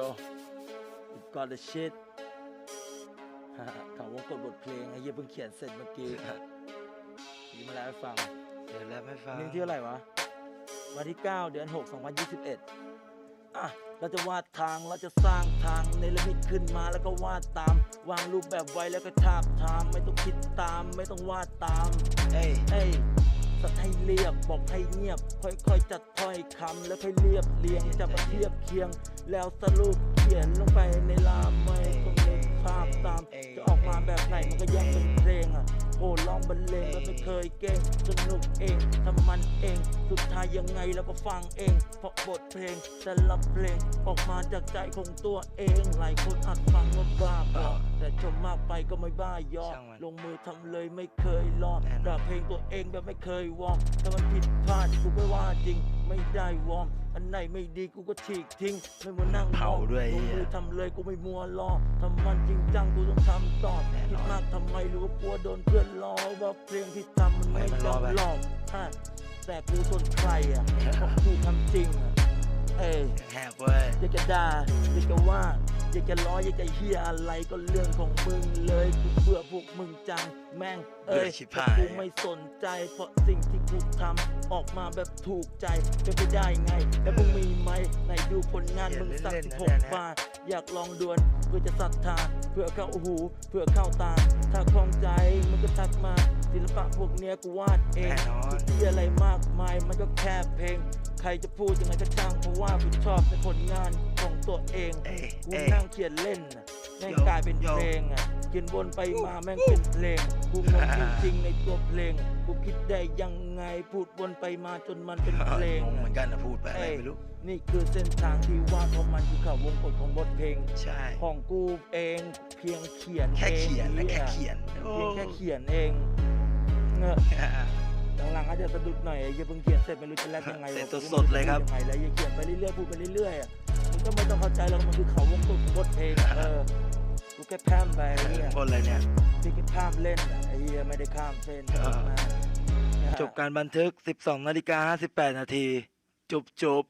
yo it got the shit ฮ่าเขาวงกดบทเพลงไอ้เหี้ยเพิ่งเขียนเสร็จเมื่อกี้ยีมาแล้วให้ฟังเดี๋ยวแล้วไม่ฟังนี่ที่เท่าไหร่วะ วันที่ 9 เดือน 6 2021 อะ เราจะวาดทาง เราจะสร้างทางในละมิดขึ้นมาแล้วก็วาดตาม วางรูปแบบไว้แล้วก็ทาบทาม ไม่ต้องคิดตาม ไม่ต้องวาดตาม เอ้ยเอ้ย สัตว์ให้เรียบบอกให้เงียบ ค่อยๆจัดถ้อยคำแล้วค่อยเรียบเรียงจะมาเทียบเคียง แล้วสรุปเขียนลงไปในลามไม่ต้องนึกภาพตาม จะออกมาแบบไหนมันก็ยังเป็น บรรเลงแล้วไม่เคยเก่งสนุกเองทำมันเอง สุดท้ายยังไงเราก็ฟังเอง เพราะบทเพลงแต่ละเพลงออกมาจากใจของตัวเอง หลายคนอาจฟังว่าบ้าบอแต่ชมมากไปก็ไม่บ้ายอช่างมันลงมือทำเลยไม่เคยรอแน่นอนด่าเพลงตัวเองแบบไม่เคยวอร์มถ้ามันผิดพลาดกูไม่ว่าจริง ไม่ได้วอร์ม อันไหนไม่ดีกูก็ฉีกทิ้ง ไม่มานั่งเผาด้วยลงมือทำเลยกูไม่มัวรอทำมันจริงจังกูต้องทำต่อแน่นคิอดนมากทำไมรู้ว่ากลัวโดนเพื่อนล้อว่าเพลงที่ทำมันไม่ไม่มันยล้ออมไปหลอกฮะแต่กูทนใครอะเพราะกูทำจริงอะเอ้ยแหกเว้ยอยากจะด่าอยากจะว่า อยากจะล้ออยากจะเฮียอะไรก็เรื่องของมึงเลยกูเบื่อพวกมึงจังแม่งเอ้ยเบื่อชิบแต่หายกูไม่สนใจ เพราะสิ่งที่กูทำออกมาแบบถูกใจเป็นไปได้ไง แล้วมึงมีไหมไหนดูผลงานมึงสักสิบหกบาทอยากลองดวลเพื่อจะศรัทธาเพื่อเข้าหูเพื่อเข้าตา ถ้าคล่องใจมึงก็ทักมาศิลปะพวกเนี้ยกูวาดเองแน่นอนที่อะไรมากมายมันก็แค่เพลง ใครจะพูดยังไงก็ช่างเพราะว่ากูชอบในผลงานของตัวเองเอ้ยกูเอ้ย นั่งเขียนเล่นน่ะแม่งโยกลายเป็นโยเพลงอะเขียนวนไปมาแม่งเป็นเพลงกูงงจริงๆในตัวเพลงกูคิดได้ยังไงพูดวนไปมาจนมันเป็นเพลงงงเหมือะอนกันนะพูดไปอะไรเอ้ยไม่รู้ นี่คือเส้นทางที่ว่าของมันคือข่าววงกฎของบทเพลง ใช่ ของกูเองเพียงเขียนแค่เขียนนะองแค่อะเขียนโอ้เพียงแค่เขียนเองเงอะ หลังๆอาจจะสะดุดหน่อยอย่าเพิ่งเขียนเสร็จไม่รู้จะแลกยังไงเสร็จวะสดๆเลยครับ ยังไงแล้วอย่าเขียนไปเรื่อยๆพูดไปเรื่อยๆอะมันก็ไม่ต้องเข้าใจหรอกมันคือเขาวงกลมของบทเพลงอะเออกูแค่แพร่มไปไอ้เนี่ยคนเลยเนี่ยพี่แค่ข้ามเล่นอะไอ้เหี้ยไม่ได้ข้ามเส้นเออนะจบการบันทึก 12นาฬิกา58นาทีจุบจุบ